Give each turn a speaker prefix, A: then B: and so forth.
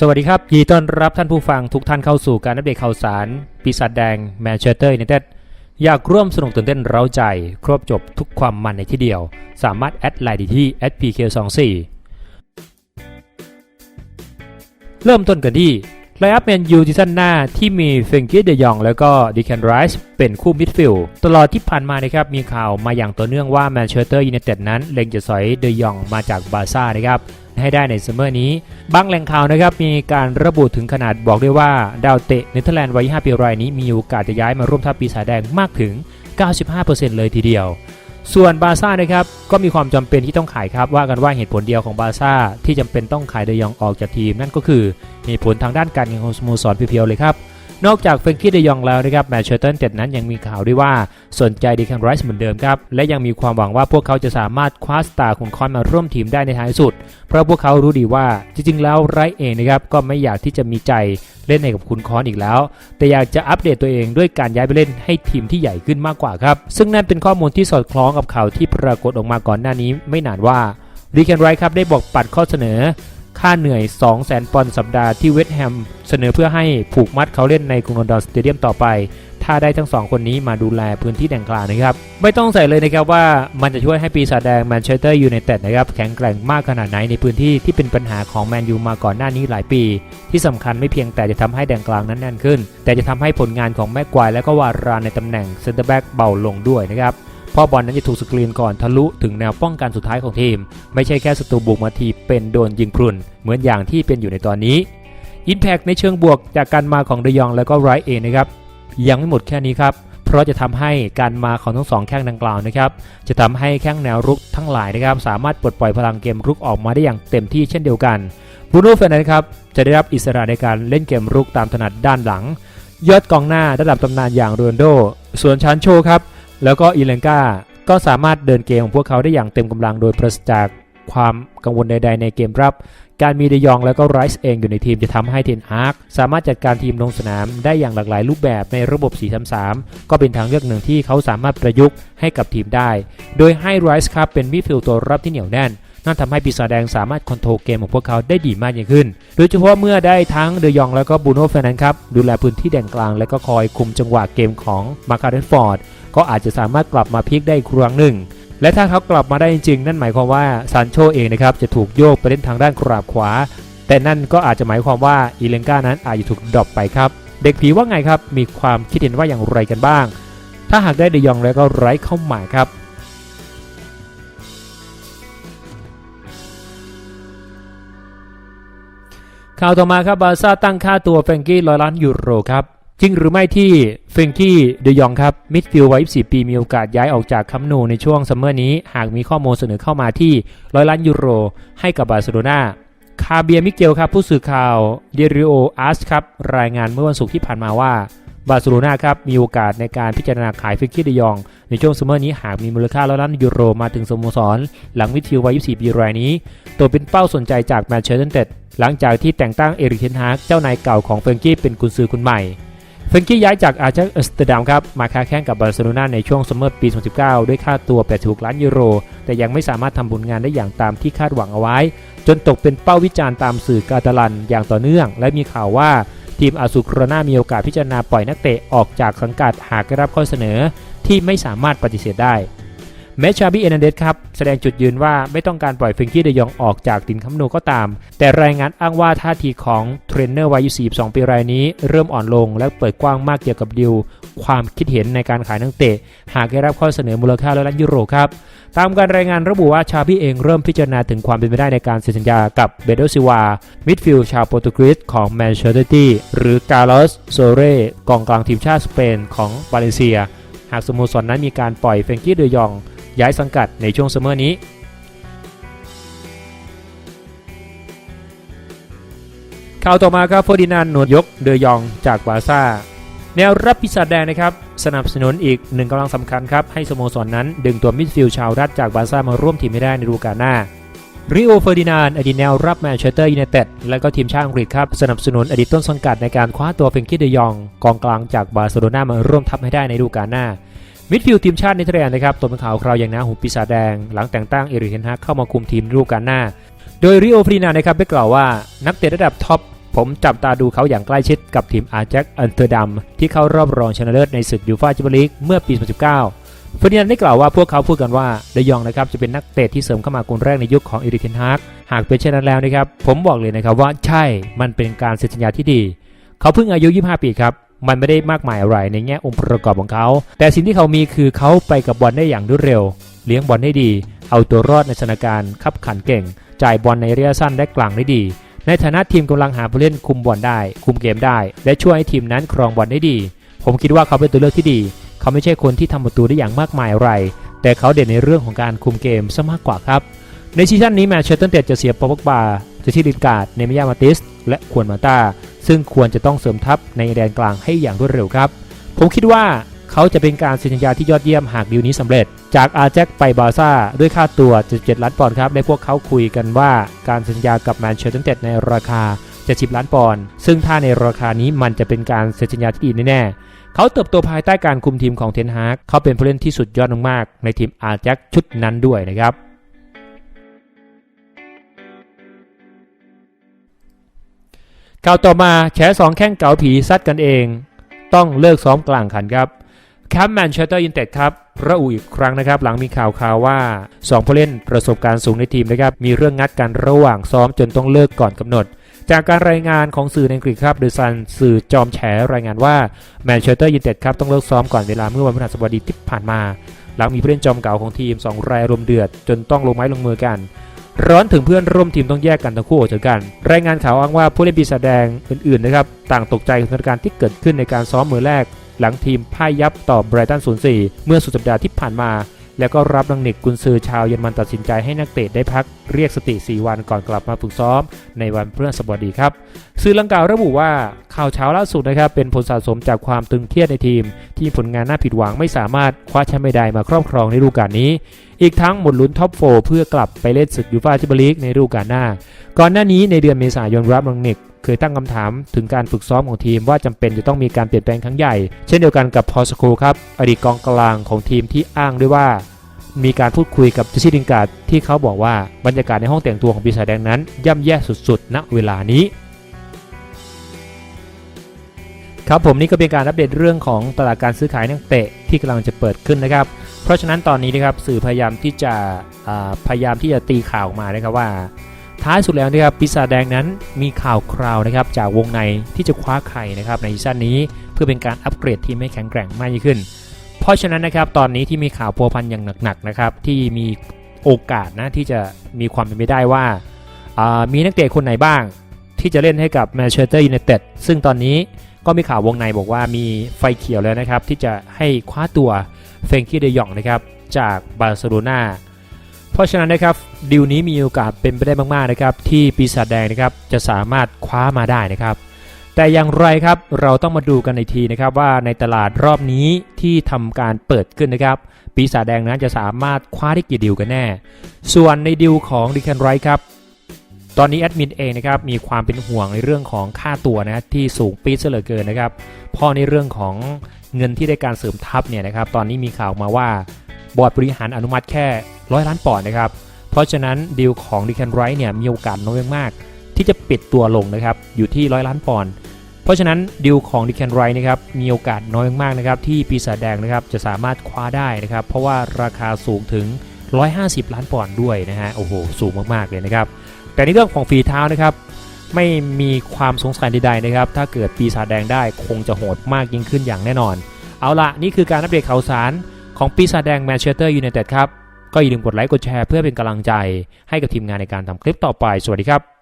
A: สวัสดีครับยินดีต้อนรับท่านผู้ฟังทุกท่านเข้าสู่การอัปเดตข่าวสาร ปีศาจแดงแมนเชสเตอร์ยูไนเต็ดอยากร่วมสนุกตื่นเต้นเร้าใจ ครบจบทุกความมันในที่เดียว สามารถแอดไลน์ดีที่ @pk24 เริ่มต้นกันที่ ไลอัพแมนยูซีซั่นหน้าที่มีเฟงกี้เดยองแล้วก็ดิแคนไรส์เป็นคู่มิดฟิลด์ตลอดที่ผ่านมานะครับมีข่าวมาอย่างต่อเนื่องว่าแมนเชสเตอร์ยูไนเต็ดนั้นเล็งจะสอยเดยองมาจากบาร์ซ่านะครับให้ได้ในซัมเมอร์นี้ บางแหล่งข่าวนะครับมีการระบุถึงขนาดบอกด้วยว่า ดาวเตะเนเธอร์แลนด์วัย 5 ปีรายนี้มีโอกาสจะย้ายมาร่วมทัพปีศาจแดงมากถึง 95%เลยทีเดียว ส่วนบาซ่านะครับก็มีความจำเป็นที่ต้องขายครับว่ากันว่าเหตุผลเดียวของบาซ่าที่จำเป็นต้องขายเดยองออกจากทีม นั่นก็คือเหตุผลทางด้านการเงินของสโมสรเพียวๆเลยครับ นอกจากเฟรนกี้เดยองแล้วนะครับแมนเชสเตอร์เต็ดนั้นยังมีข่าวด้วยว่าสนใจดีแคนไรส์เหมือนเดิมครับ และยังมีความหวังว่าพวกเขาจะสามารถคว้าสตาร์คุณคอนมาร่วมทีมได้ในท้ายสุด เพราะพวกเขารู้ดีว่าจริงๆ แล้วไรท์เองนะครับก็ไม่อยากที่จะมีใจเล่นในกับคุณคอนอีกแล้ว แต่อยากจะอัปเดตตัวเองด้วยการย้ายไปเล่นให้ทีมที่ใหญ่ขึ้นมากกว่าครับ ซึ่งนั่นเป็นข้อมูลที่สอดคล้องกับข่าวที่ปรากฏออกมาก่อนหน้านี้ ไม่นานว่าดีแคนไรท์ครับได้บอกปัดข้อเสนอ ค่าเหนื่อย 200,000 ปอนด์สัปดาห์ที่เวสต์แฮมเสนอเพื่อให้ผูกมัดเขาเล่นในกรุงลอนดอนสเตเดียมต่อไป ถ้าได้ทั้ง2คนนี้มาดูแลพื้นที่แดงกลางนะครับ ไม่ต้องใส่เลยนะครับว่ามันจะช่วยให้ปีศาจแดงแมนเชสเตอร์ยูไนเต็ดนะครับแข็งแกร่งมากขนาดไหนในพื้นที่ที่เป็นปัญหาของแมนยูมาก่อนหน้านี้หลายปี ที่สำคัญไม่เพียงแต่จะทำให้แดงกลางนั้นแน่นขึ้น แต่จะทำให้ผลงานของแม็กควายและก็วารานในตำแหน่งเซนเตอร์แบ็กเบาลงด้วยนะครับ เพราะบอลนั้นจะถูกสกรีนก่อนทะลุถึงแนวป้องกันสุดท้ายของทีม ไม่ใช่แค่ศัตรูบุกมาทีเป็นโดนยิงพรุน เหมือนอย่างที่เป็นอยู่ในตอนนี้ Impact ในเชิงบวกจากการมาของเดยองและก็ไรเองนะครับยังไม่หมดแค่นี้ครับเพราะจะทำให้การมาของทั้งสองแข้งดังกล่าวนะครับจะทำให้แข้งแนวรุกทั้งหลายนะครับสามารถปลดปล่อยพลังเกมรุกออกมาได้อย่างเต็มที่เช่นเดียวกันบูโน่เฟรนันด์ครับจะได้รับอิสระในการเล่นเกมรุกตามถนัดด้านหลัง ยอดกองหน้าระดับตำนานอย่างโรนลโด ส่วนชานโชครับ แล้วก็อีเลนกาก็สามารถเดินเกมของพวกเขาได้อย่างเต็มกำลังโดยปราศจากความกังวลใด ๆ ในเกมรับ การมีเดยองแล้วก็ไรส์เองอยู่ในทีมจะทำให้เทนฮาร์กสามารถจัดการทีมลงสนามได้อย่างหลากหลายรูปแบบในระบบ 4-3-3 ก็เป็นทางเลือกหนึ่งที่เขาสามารถประยุกต์ให้กับทีมได้ โดยให้ไรส์ครับเป็นมิดฟิลด์ตัวรับที่เหนียวแน่นนั่นทำให้ปีศาจแดงสามารถคอนโทรลเกมของพวกเขาได้ดีมากยิ่งขึ้น โดยเฉพาะเมื่อได้ทั้งเดยองแล้วก็บูโน่เฟรนันครับ ดูแลพื้นที่แดนกลาง และก็คอยคุมจังหวะเกมของมาร์คาเรนฟอร์ด ก็อาจจะสามารถกลับมาพลิกได้อีกครั้งหนึ่ง และถ้าเขากลับมาได้จริงๆนั่นหมายความว่าซานโชเองนะครับจะถูกโยกไปเล่นทางด้านกราบขวา แต่นั่นก็อาจจะหมายความว่าอีเลนกานั้นอาจจะถูกดรอปไปครับ เด็กผีว่าไงครับ มีความคิดเห็นว่าอย่างไรกันบ้าง ถ้าหากได้เดยองแล้วก็ไร้เข้าหมายครับข่าวต่อมาครับบาร์ซ่าตั้งค่าตัวเฟรงกี้ร้อยล้านยูโรครับ จริงหรือไม่ที่เฟงกี้เดยองครับมิดฟิลด์วัย24ปีมีโอกาสย้ายออกจากคัมนูในช่วงซัมเมอร์นี้ หากมีข้อมูลเสนอเข้ามาที่ร้อยล้านยูโร ให้กับบาร์เซโลนาคาเบียมิเกลครับผู้สื่อข่าวเดริโออาร์สครับรายงานเมื่อวันศุกร์ที่ผ่านมาว่าบาร์เซโลนาครับมีโอกาสในการพิจารณาขายเฟรงกี้เดยอง ในช่วงซัมเมอร์นี้หากมีมูลค่าร้อยล้านยูโรมาถึงสโมสร หลังมิดฟิลด์วัย24 ปีรายนี้ ตัวเป็นเป้าสนใจจากแมนเชสเตอร์ยูไนเต็ดหลังจากที่แต่งตั้งเอริกเทนฮากเจ้านายเก่าของเฟงกี้เป็นกุนซือคนใหม่ เฟรงกี้ย้ายจากอาร์เจอัสเตอร์ดัมครับมาค้าแข่งกับบาร์เซโลนาในช่วงซัมเมอร์ปี 2019 ด้วยค่าตัว 86 ล้านยูโร แต่ยังไม่สามารถทำผลงานได้อย่างตามที่คาดหวังเอาไว้ จนตกเป็นเป้าวิจารณ์ตามสื่อกาตาลันอย่างต่อเนื่อง และมีข่าวว่าทีมอาซูโครนามีโอกาสพิจารณาปล่อยนักเตะออกจากสังกัดหากได้รับข้อเสนอที่ไม่สามารถปฏิเสธได้ แม้ชาบิเอนันเดสครับแสดงจุดยืนว่าไม่ต้องการปล่อยเฟงกี้เดยองออกจากตินคัมโนก็ตาม แต่รายงานอ้างว่าท่าทีของเทรนเนอร์วัย42ปีรายนี้เริ่มอ่อนลงและเปิดกว้างมากเกี่ยวกับดิวความคิดเห็นในการขายนักเตะ หากได้รับข้อเสนอมูลค่าร้อยล้านยูโรครับตามการรายงานระบุว่าชาบิเองเริ่มพิจารณาถึงความเป็นไปได้ในการเซ็นสัญญากับเบโดซิวา มิดฟิลด์ชาวโปรตุเกสของแมนเชสเตอร์ตี้หรือกาลอสโซเร่กองกลางทีมชาติสเปนของวาเลนเซีย หากสโมสรนนั้นมีการปล่อยเฟงกี้เดยอง ย้ายสังกัดในช่วงซัมเมอร์นี้ข่าวต่อมาครับเฟอร์ดินานด์หนวดยกเดยองจากบาซ่า แนวรับพิศาจแดงนะครับ สนับสนุนอีกหนึ่งกำลังสำคัญครับ ให้สโมสรนนั้นดึงตัวมิดฟิลด์ชาวรัฐจากบาซ่ามาร่วมทีมไม่ได้ในฤดูกาลหน้าริโอเฟอร์ดินานด์อดีตแนวรับแมนเชสเตอร์ยูไนเต็ดและก็ทีมชาติอังกฤษครับสนับสนุนอดีตต้นสังกัดในการคว้าตัวเฟงกี้เดยอง กองกลางจากบาร์เซโลนามาร่วมทัพให้ได้ในฤดูกาลหน้า มิดฟิลด์ทีมชาติเนเธอร์แลนด์นะครับตัวเป็นข่าวคราวอย่างน้าหูปีศาจแดง หลังแต่งตั้งเอริกเทนฮาเข้ามาคุมทีมฤดูกาลหน้า โดยริโอฟรีนานะครับได้กล่าวว่านักเตะระดับท็อปผมจับตาดูเขาอย่างใกล้ชิดกับทีมอาร์แจ็คอันเตอร์ดัมที่เข้ารอบรองชนะเลิศในศึกยูฟ่าแชมเปี้ยนลีกเมื่อปี 2019เฟอร์ดินานได้กล่าวว่าพวกเขาพูดกันว่าเดยองนะครับจะเป็นนักเตะที่เสริมเข้ามาคนแรกในยุคของเอริกเทนฮากหากเป็นเช่นนั้นแล้วนะครับผมบอกเลยนะครับว่าใช่มันเป็นการเซ็นสัญญาที่ดี เขาเพิ่งอายุ 25 ปีครับ มันไม่ได้มากมายอะไรในแง่องค์ประกอบของเขา แต่สิ่งที่เขามีคือเขาไปกับบอลได้อย่างรวดเร็ว เลี้ยงบอลได้ดี เอาตัวรอดในสถานการณ์ขับขันเก่ง จ่ายบอลในระยะสั้นและกลางได้ดี ในฐานะทีมกำลังหาผู้เล่นคุมบอลได้ คุมเกมได้ และช่วยให้ทีมนั้นครองบอลได้ดี ผมคิดว่าเขาเป็นตัวเลือกที่ดี เขาไม่ใช่คนที่ทำประตูได้อย่างมากมายอะไร แต่เขาเด่นในเรื่องของการคุมเกมซะมากกว่าครับ ในซีซั่นนี้แมนเชสเตอร์เต็ดจะเสียปอปบา จะที่ลินการ์ดเนมิยามาติส และควนมาตาซึ่งควรจะต้องเสริมทัพในแดนกลางให้อย่างรวดเร็วครับ ผมคิดว่าเขาจะเป็นการเซ็นสัญญาที่ยอดเยี่ยมหากดีลนี้สำเร็จ จากอาแจ็คไปบาร์ซ่าด้วยค่าตัว 77 ล้านปอนด์ครับ และพวกเขาคุยกันว่าการเซ็นสัญญากับแมนเชสเตอร์ยูไนเต็ดในราคา 70 ล้านปอนด์ ซึ่งถ้าในราคานี้มันจะเป็นการเซ็นสัญญาที่ดีแน่ๆเขาเติบโตภายใต้การคุมทีมของเทนฮากเขาเป็นผู้เล่นที่สุดยอดมากๆในทีมอาแจ็คชุดนั้นด้วยนะครับ ข่าวต่อมาแฉสองแข้งเก๋าผีซัดกันเอง ต้องเลิกซ้อมกลางขันครับแคมป์แมนเชสเตอร์ยูไนเต็ดครับระอุอีกครั้งนะครับ หลังมีข่าวข่าวว่า 2 ผู้เล่นประสบการณ์สูงในทีมนะครับ มีเรื่องงัดกันระหว่างซ้อมจนต้องเลิกก่อนกำหนด จากการรายงานของสื่อในอังกฤษครับเดอะซันสื่อจอมแฉรายงานว่าแมนเชสเตอร์ยูไนเต็ดครับต้องเลิกซ้อมก่อนเวลาเมื่อวันพฤหัสบดีที่ผ่านมา หลังมีผู้เล่นจอมเก่าของทีม 2 รายรวมเดือด จนต้องลงไม้ลงมือกัน ร้อนถึงเพื่อนร่วมทีมต้องแยกกันทั้งคู่ออกจากกัน รายงานข่าวอ้างว่าผู้เล่นปีศาจแดงอื่นๆนะครับต่างตกใจกับสถานการณ์ที่เกิดขึ้นในการซ้อมมือแรก หลังทีมพ่ายยับต่อไบรตัน04 เมื่อสุดสัปดาห์ที่ผ่านมา แล้วก็รับดังเน็กกุนซือชาวเยอรมันตัดสินใจให้นักเตะได้พักเรียกสติ 4 วันก่อนกลับมาฝึกซ้อมในวันพฤหัสบดีครับ สื่อลังกล่าวระบุว่าข่าวเช้าล่าสุดนะครับเป็นผลสะสมจากความตึงเครียดในทีม ที่ผลงานน่าผิดหวังไม่สามารถคว้าแชมป์ไม่ได้มาครอบครองในฤดูกาลนี้ อีกทั้งหมดลุ้นท็อปโฟเพื่อกลับไปเล่นศึกยูฟ่าแชมเปี้ยนลีกในฤดูกาลหน้า ก่อนหน้านี้ในเดือนเมษายนรับรังเน็ก เคยตั้งคำถามถึงการฝึกซ้อมของทีมว่าจำเป็นจะต้องมีการเปลี่ยนแปลงครั้งใหญ่ เช่นเดียวกันกับพอสโคครับอดีตกองกลางของทีมที่อ้างด้วยว่า มีการพูดคุยกับจสซี่ดิงการ์ดที่เขาบอกว่าบรรยากาศในห้องแต่งตัวของปีศาจแดงนั้น ย่ำแย่สุดๆณเวลานี้ครับผมนี่ก็เป็นการอัปเดตเรื่องของตลาดการซื้อขายนักเตะที่กำลังจะเปิดขึ้นนะครับ เพราะฉะนั้นตอนนี้นะครับสื่อพยายามที่จะพยายามที่จะตีข่าวออกมานะครับว่า ท้ายสุดแล้วนะครับปีศาจแดงนั้นมีข่าวคราวนะครับจากวงในที่จะคว้าไข่นะครับในซีซั่นนี้เพื่อเป็นการอัปเกรดทีมให้แข็งแกร่งมากยิ่งขึ้น เพราะฉะนั้นนะครับตอนนี้ที่มีข่าวพัวพันอย่างหนักๆนะครับที่มีโอกาสนะที่จะมีความเป็นไปได้ว่าามีนักเตะคนไหนบ้าง ที่จะเล่นให้กับแมนเชสเตอร์ยูไนเต็ดซึ่งตอนนี้ก็มีข่าววงในบอกว่ามีไฟเขียวแล้วนะครับที่จะให้คว้าตัวเฟรงกี้เดยองนะครับจากบาร์เซโลนา เพราะฉะนั้นนะครับดีลนี้มีโอกาสเป็นไปได้มากๆนะครับที่ปีศาจแดงนะครับจะสามารถคว้ามาได้นะครับแต่อย่างไรครับเราต้องมาดูกันในทีนะครับว่าในตลาดรอบนี้ที่ทำการเปิดขึ้นนะครับปีศาจแดงนั้นจะสามารถคว้าได้กี่ดีลกันแน่ ส่วนในดีลของดิแคนไรครับตอนนี้แอดมินเองนะครับมีความเป็นห่วงในเรื่องของค่าตัวนะที่สูงปี๊ดเหลือเกินนะครับพอในเรื่องของเงินที่ได้การเสริมทัพเนี่ยนะครับตอนนี้มีข่าวมาว่า บอร์ดบริหารอนุมัติแค่ร้อยล้านปอนด์นะครับ เพราะฉะนั้นดีลของดิแคนไรเนี่ยมีโอกาสน้อยมาก ที่จะปิดตัวลงนะครับอยู่ที่ร้อยล้านปอนด์เพราะฉะนั้นดีลของดิแคนไรนะครับมีโอกาสน้อยมากนะครับที่ปีศาจแดงนะครับจะสามารถคว้าได้นะครับ เพราะว่าราคาสูงถึง 150 ล้านปอนด์ด้วยนะฮะโอ้โหสูงมากๆเลยนะครับแต่ในเรื่องของฝีเท้านะครับไม่มีความสงสัยใดๆนะครับ ถ้าเกิดปีศาจแดงได้คงจะโหดมากยิ่งขึ้นอย่างแน่นอน เอาละนี่คือการอัปเดตข่าวสาร ของปีศาจแดงแมนเชสเตอร์ยูไนเต็ดครับ ก็อย่าลืมกดไลค์กดแชร์เพื่อเป็นกำลังใจให้กับทีมงานในการทำคลิปต่อไป สวัสดีครับ